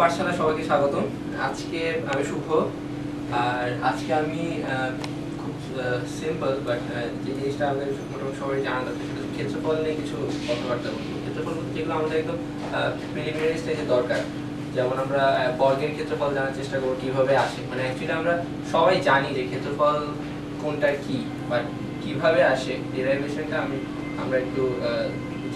পাঠশালা সবাইকে স্বাগতম। আজকে আমি শুভ, আর আজকে আমি খুব সিম্পল বাট যে জিনিসটা আমাদের মোটামুটি সবাই জানা দরকার সেটা ক্ষেত্রফল নিয়ে কিছু কথাবার্তা বলব। ক্ষেত্রফল বলতে যেগুলো আমাদের একদম প্রিলিমিনারি স্টেজে দরকার। যেমন আমরা বর্গের ক্ষেত্রফল জানার চেষ্টা করব, কীভাবে আসে। মানে অ্যাকচুয়ালি আমরা সবাই জানি যে ক্ষেত্রফল কোনটা কি বাট কীভাবে আসে ডেরাইভেশনটা আমি, আমরা একটু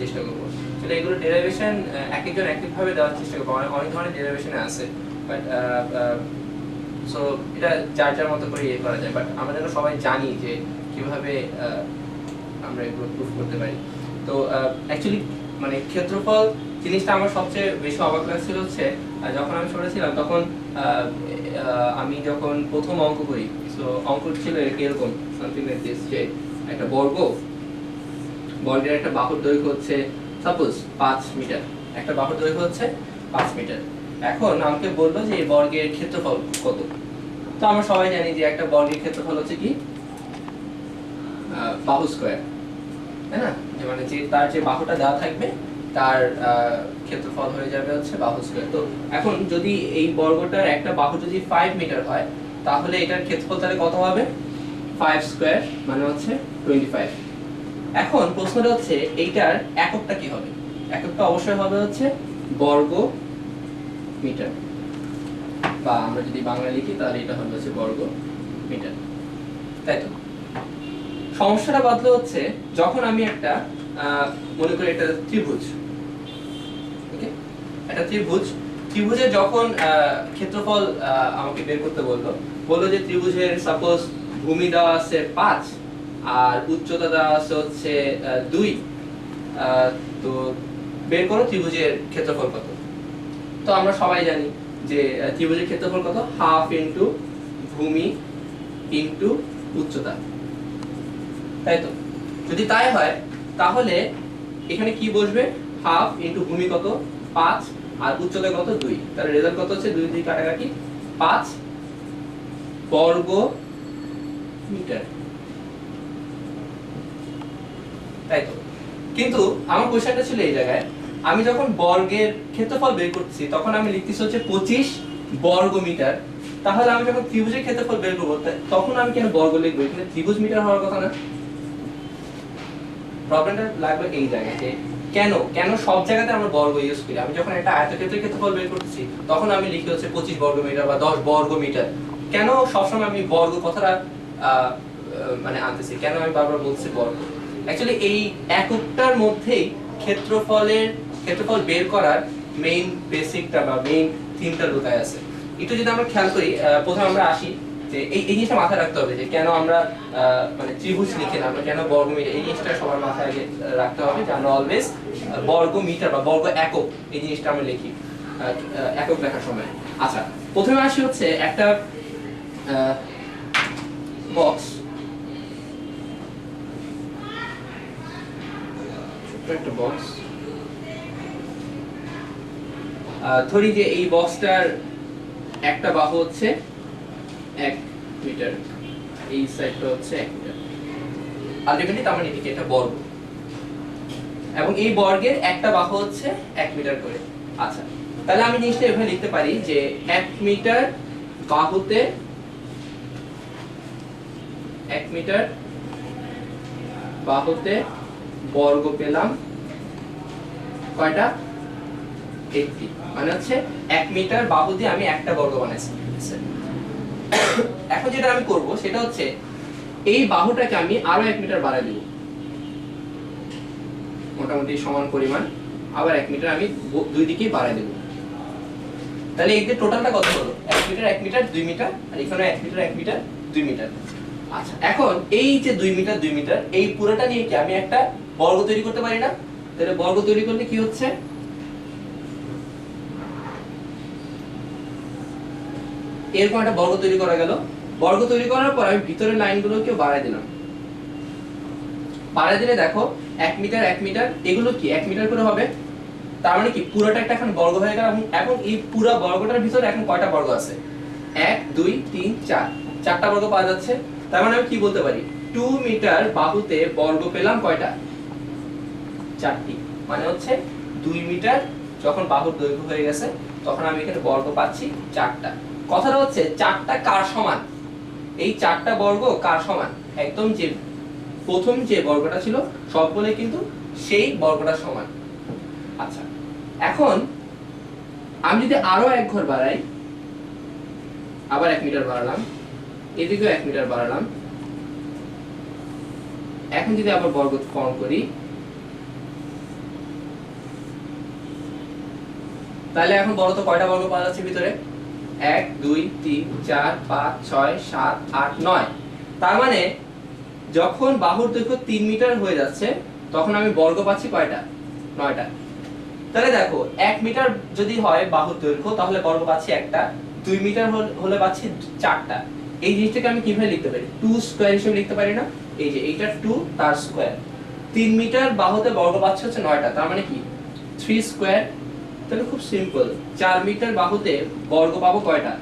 চেষ্টা করব। আসলে এগুলো ডেরাইভেশন এক একজন এক একভাবে দেওয়ার চেষ্টা করব। অনেক ধরনের ডেরাইভেশন আছে বাট সো এটা যার যার মতো করে ইয়ে করা যায়। বাট আমরা যেন সবাই জানি যে কীভাবে আমরা এগুলো প্রুফ করতে পারি। তো অ্যাকচুয়ালি মানে ক্ষেত্রফল জিনিসটা আমার সবচেয়ে বেশি অবাক লাগছিল হচ্ছে যখন আমি ছোট ছিলাম, তখন আমি যখন প্রথম অঙ্ক করি সো অঙ্ক ছিল এরকম সামথিং লাইক দিস যে একটা বর্গ, বর্গের একটা বাহুর দৈর্ঘ্য হচ্ছে সাপোজ পাঁচ মিটার। একটা বাহুর দৈর্ঘ্য হচ্ছে পাঁচ মিটার। এখন আমাকে বলল যে এই বর্গের ক্ষেত্রফল কত? তো আমরা সবাই জানি যে একটা বর্গের ক্ষেত্রফল হচ্ছে কি? বাহু স্কোয়ার তাই না? যে মানে যে তার যে বাহুটা দেওয়া থাকবে, তার ক্ষেত্রফল হয়ে যাবে হচ্ছে বাহু স্কোয়ার তো এখন যদি এই বর্গটার একটা বাহু যদি ফাইভ মিটার হয়, তাহলে এটার ক্ষেত্রফল তাহলে কত হবে? ফাইভ স্কোয়ার মানে হচ্ছে টোয়েন্টি ফাইভ এখন প্রশ্নটা হচ্ছে, এইটার এককটা কি হবে? এককটা অবশ্যই হবে হচ্ছে বর্গ মিটার। বা আমরা যদি বাংলা লিখি, তাহলে এটা হবে হচ্ছে বর্গ মিটার। তাই তো? সমস্যাটা বাদলে হচ্ছে, যখন আমি একটা মনে করি একটা ত্রিভুজ, ওকে? একটা ত্রিভুজ, ত্রিভুজের যখন ক্ষেত্রফল আমাকে বের করতে বলল বলল যে ত্রিভুজের সাপোজ ভূমি দেওয়া আছে পাঁচ আর উচ্চতা দেওয়া আছে হচ্ছে দুই। তো বের করো, ত্রিভুজের ক্ষেত্রফল কত? তো আমরা সবাই জানি যে ত্রিভুজের ক্ষেত্রফল কত? হাফ ইন্টু ভূমি ইন্টু উচ্চতা। তাই তো? যদি তাই হয়, তাহলে এখানে কি বসবে? হাফ ইন্টু ভূমি কত? পাঁচ। আর উচ্চতা কত? দুই। তাহলে রেজাল্ট কত হচ্ছে? দুই দুই, কাটাকাটি, পাঁচ বর্গ মিটার তাই তো? কিন্তু আমার কোশ্চেনটা ছিল এই জায়গায়। আমি যখন বর্গের ক্ষেত্রফল বের করতেছি তখন আমি লিখতেছি হচ্ছে পঁচিশ বর্গ মিটার তাহলে আমি যখন ত্রিভুজের ক্ষেত্রফল বের করব তখন আমি কেন বর্গ লিখব? এখানে ত্রিভুজ মিটার হওয়ার কথা না? প্রবলেমটা লাগবে এই জায়গায় যে কেন? কেন সব জায়গাতে আমরা বর্গ ইউজ করি? আমি যখন একটা আয়তক্ষেত্রের ক্ষেত্রফল বের করতেছি, তখন আমি লিখি হচ্ছে পঁচিশ বর্গ মিটার বা দশ বর্গ মিটার কেন সবসময় আমি বর্গ কথাটা মানে আনতেছি? কেন আমি বারবার বলছি বর্গ? অ্যাকচুয়ালি এই এককটার মধ্যেই ক্ষেত্রফলের, ক্ষেত্রফল বের করার মেইন বেসিকটা বা মেইন থিমটা লুকায় আছে। একটু যদি আমরা খেয়াল করি প্রথমে আমরা আসি যে এই এই জিনিসটা মাথায় রাখতে হবে যে কেন আমরা মানে ত্রিভুজ লিখি না কেন বর্গ মিটার এই জিনিসটা সবার মাথায় রাখতে হবে যে আমরা অলওয়েজ বর্গ মিটার বা বর্গ একক এই জিনিসটা আমরা লিখি একক লেখার সময়। আচ্ছা প্রথমে আসি হচ্ছে একটা বক্স একটা বক্স ধরি যে এই বক্সটার একটা বাহু হচ্ছে এক মিটার এই সাইডটা হচ্ছে এক মিটার আলটিমেটলি তার মানে এদিকে এটা বর্গ। এবং এই বর্গের একটা বাহু হচ্ছে এক মিটার করে। আচ্ছা তাহলে আমি জিনিসটা এভাবে লিখতে পারি যে এক মিটার বাহুতে এক মিটার বাহুতে বর্গ পেলাম কয়টা? একটি। মানে হচ্ছে এক মিটার বাহু দিয়ে আমি একটা বর্গ বানাইছি। এখন যেটা আমি করব, সেটা হচ্ছে এই বাহুটাকে আমি আরও এক মিটার বাড়াই দেব। মোটামুটি সমান পরিমাণ। আবার এক মিটার আমি দুই দিকেই বাড়াই দেব। তাহলে এই যে টোটালটা কত হলো? এক মিটার এক মিটার, দুই মিটার, আর এখানে এক মিটার এক মিটার, দুই মিটার। আচ্ছা এখন এই যে দুই মিটার দুই মিটার, এই পুরোটা নিয়ে কি আমি একটা বর্গ তৈরি করতে পারি না? তাহলে বর্গ তৈরি করলে কি হচ্ছে? এরকম একটা বর্গ তৈরি করা গেল। বর্গ তৈরি করার পর আমি ভিতরের লাইনগুলোকে বাড়াই দিলাম। বাড়াই দিলে দেখো, এক মিটার এক মিটার, এগুলো কি? এক মিটার করে হবে। তার মানে কি? পুরোটা একটা এখন বর্গ হয়ে গেল এবং এই পুরো বর্গটার ভিতরে এখন কয়টা বর্গ আছে? এক, দুই, তিন, চার। চারটা বর্গ পাওয়া যাচ্ছে। তার মানে আমি কি বলতে পারি? টু মিটার বাহুতে বর্গ পেলাম কয়টা? চারটি। মানে হচ্ছে দুই মিটার যখন বাহুর দৈর্ঘ্য হয়ে গেছে, তখন আমি এখানে বর্গ পাচ্ছি চারটা। কথাটা হচ্ছে, চারটা কার সমান? এই চারটা বর্গ কার সমান? একদম যে প্রথম যে বর্গটা ছিল, সবগুলো কিন্তু সেই বর্গটা সমান। আচ্ছা এখন আমি যদি আরও এক ঘর বাড়াই, আবার এক মিটার বাড়ালাম, এদিকেও এক মিটার বাড়ালাম। এখন যদি আবার বর্গ ফর্ম করি তাহলে এখন বলো তো কয়টা বর্গ পাওয়া যাচ্ছে ভিতরে? এক, দুই, তিন, চার, পাঁচ, ছয়, সাত, আট, নয়। তার মানে যখন বাহুর দৈর্ঘ্য তিন মিটার হয়ে যাচ্ছে, তখন আমি বর্গ পাচ্ছি কয়টা? নয়টা। তাহলে দেখো, এক মিটার যদি হয় বাহুর দৈর্ঘ্য, তাহলে বর্গ পাচ্ছি একটা, দুই মিটার হল- পাচ্ছি চারটা। এই জিনিসটাকে আমি কীভাবে লিখতে পারি? টু স্কোয়ার হিসেবে লিখতে পারি না? এই যে, এইটা টু, তার স্কোয়ার। তিন মিটার বাহুতে বর্গ পাচ্ছি হচ্ছে নয়টা, তার মানে কি? থ্রি স্কোয়ার তাহলে খুব সিম্পল চার মিটার বাহুতে বর্গ পাবো কয়টা?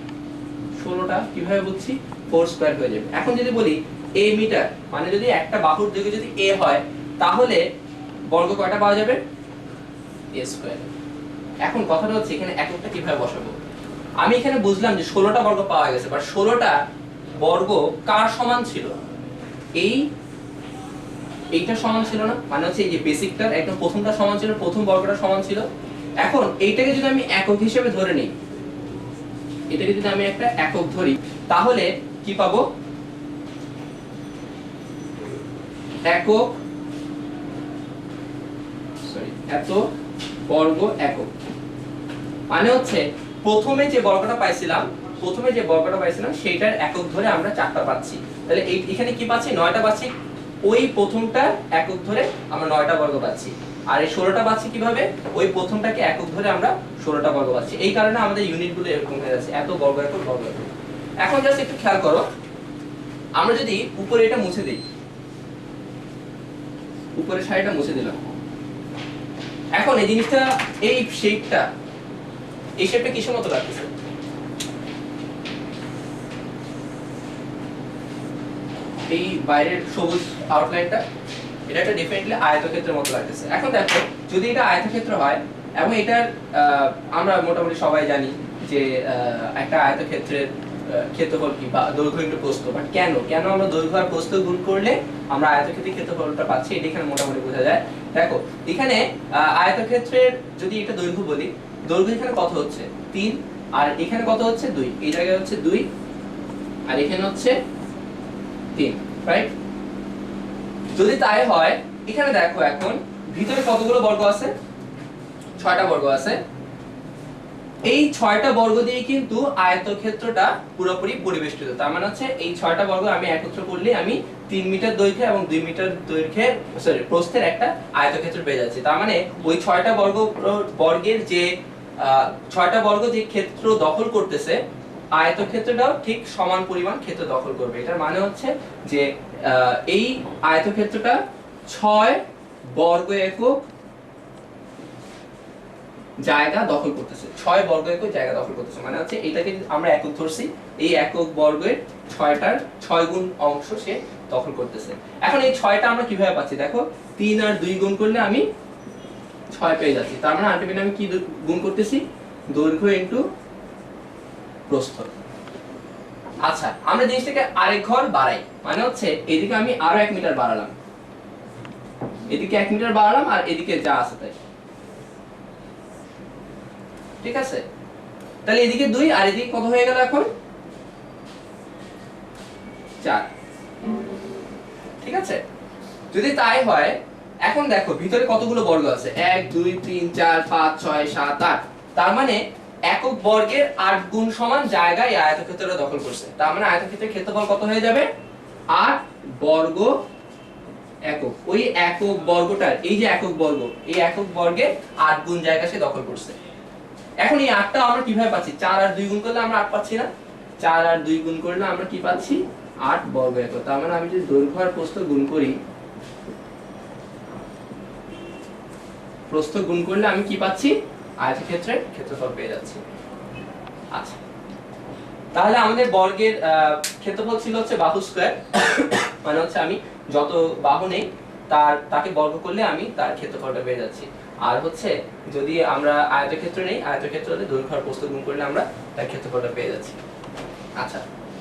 ষোলোটা। কীভাবে বুঝছি? ফোর স্কোয়ার হয়ে যাবে। এখন যদি বলি এ মিটার মানে যদি একটা বাহুর দিকে যদি এ হয়, তাহলে বর্গ কয়টা পাওয়া যাবে? এ স্কোয়ার এখন কথাটা হচ্ছে এখানে এককটা কীভাবে বসাবো? আমি এখানে বুঝলাম যে ষোলোটা বর্গ পাওয়া গেছে বাট ষোলোটা বর্গ কার সমান ছিল? এই, এইটা সমান ছিল না। মানে হচ্ছে এই যে বেসিকটার একদম প্রথমটা সমান ছিল, প্রথম বর্গটা সমান ছিল। এখন, এইটাকে যদি আমি একক হিসেবে ধরে নিই, এটাকে যদি আমি একটা একক ধরি, তাহলে কি পাবো? একক এত বর্গ একক। মানে হচ্ছে, প্রথমে যে বর্গটা পাইছিলাম, প্রথমে যে বর্গটা পাইছিলাম, সেইটার একক ধরে আমরা চারটা পাচ্ছি। তাহলে এখানে কি পাচ্ছি? নয়টা পাচ্ছি। ওই প্রথমটা একক ধরে আমরা নয়টা বর্গ পাচ্ছি। আর এই ষোলোটা পাচ্ছি কীভাবে? ওই প্রথমটাকে একক ধরে আমরা ষোলোটা বর্গ পাচ্ছি এই কারণে আমাদের ইউনিটগুলো এরকম হয়ে যাচ্ছে, এত বর্গ একক বর্গ এখন জাস্ট একটু খেয়াল করো, আমরা যদি উপরে এটা মুছে দিই, উপরের শাড়িটা মুছে দিলাম। এখন এই জিনিসটা, এই শেপটা এই শেপটা কিসের মতো লাগতেছে? এই বাইরের সবুজ আউটলাইনটা এটা একটা ডেফিনেটলি আয়তক্ষেত্রের মতো লাগতেছে। এখন দেখো, যদি এটা আয়তক্ষেত্র হয়, এবং এটার আমরা মোটামুটি সবাই জানি যে একটা আয়তক্ষেত্রের ক্ষেত্রফল কি বা দৈর্ঘ্য ইন্টু প্রস্থ। বাট কেন? কেন আমরা দৈর্ঘ্য আর প্রস্থ গুণ করলে আমরা আয়তক্ষেত্রের ক্ষেত্রফলটা পাচ্ছি? এটা এখানে মোটামুটি বোঝা যায়। দেখো, এখানে আয়তক্ষেত্রের যদি এটা দৈর্ঘ্য বলি, দৈর্ঘ্য এখানে কত হচ্ছে? তিন। আর এখানে কত হচ্ছে? দুই। এই জায়গায় হচ্ছে দুই, আর এখানে হচ্ছে তিন রাইট যদি তাই হয়, এখানে দেখো এখন ভিতরে কতগুলো বর্গ আছে? ছয়টা বর্গ আছে। এই ছয়টা বর্গ দিয়ে কিন্তু আয়তক্ষেত্রটা পুরোপুরি পরিবেষ্টিত। তার মানে হচ্ছে এই ছয়টা বর্গ আমি একত্র করলে আমি তিন মিটার দৈর্ঘ্য এবং দুই মিটার দৈর্ঘ্যের সরি প্রস্থের একটা আয়তক্ষেত্র পেয়ে যাচ্ছি। তার মানে ওই ছয়টা বর্গ বর্গের যে ছয়টা বর্গ যে ক্ষেত্র দখল করতেছে, আয়তক্ষেত্রটাও ঠিক সমান পরিমাণ ক্ষেত্র দখল করবে। এটার মানে হচ্ছে যে এই আয়তক্ষেত্রটা ছয় বর্গ একক জায়গা দখল করতেছে। ছয় বর্গ একক জায়গা দখল করতেছে। মানে হচ্ছে এটাকে আমরা একক ধরছি। এই একক বর্গের ছয়টার ছয় গুণ অংশ সে দখল করতেছে। এখন এই ছয়টা আমরা কীভাবে পাচ্ছি? দেখো, তিন আর দুই গুণ করলে আমি ছয় পেয়ে যাচ্ছি। তার মানে আলটিমেটলি আমি কি গুণ করতেছি? দৈর্ঘ্য ইন্টু প্রস্থ। আচ্ছা আমরা জিনিসটাকে আরেক ঘর বাড়াই। মানে হচ্ছে, এদিকে আমি আরও এক মিটার বাড়ালাম। এদিকে এক মিটার বাড়ালাম আর এদিকে যা আছে তাই। ঠিক আছে? তাহলে এদিকে দুই আর এদিকে কত হয়ে গেল এখন? চার। ঠিক আছে? যদি তাই হয়, এখন দেখো, ভিতরে কতগুলো বর্গ আছে? এক, দুই, তিন, চার, পাঁচ, ছয়, সাত, আট। তার মানে একক বর্গের আট গুণ সমান জায়গায় আয়তক্ষেত্রটা দখল করছে। তার মানে আয়তক্ষেত্রের ক্ষেত্রফল কত হয়ে যাবে? আট বর্গ একক। ওই একক বর্গটার, এই যে একক বর্গ, এই একক বর্গে আট গুণ জায়গা সে দখল করছে। এখন এই আটটা আমরা কীভাবে পাচ্ছি? চার আর দুই গুণ করলে আমরা আট পাচ্ছি না। চার আর দুই গুণ করলে আমরা কি পাচ্ছি? আট বর্গ একক। তার মানে আমি যদি দৈর্ঘ্য আর প্রস্থ গুণ করি, প্রস্থ গুণ করলে আমি কি পাচ্ছি? আয়তক্ষেত্রের ক্ষেত্রফল পেয়ে যাচ্ছি। আচ্ছা। তাহলে আমাদের বর্গের ক্ষেত্রফল ছিল হচ্ছে বাহু স্কয়ার মানে হচ্ছে আমি যত বাহু নেই, তার, তাকে বর্গ করলে আমি তার ক্ষেত্রফলটা পেয়ে যাচ্ছি। আর হচ্ছে যদি আমরা আয়তক্ষেত্র নেই, আয়তক্ষেত্র দৈর্ঘ্য প্রস্থ গুণ করলে আমরা তার ক্ষেত্রফলটা পেয়ে যাচ্ছি। আচ্ছা।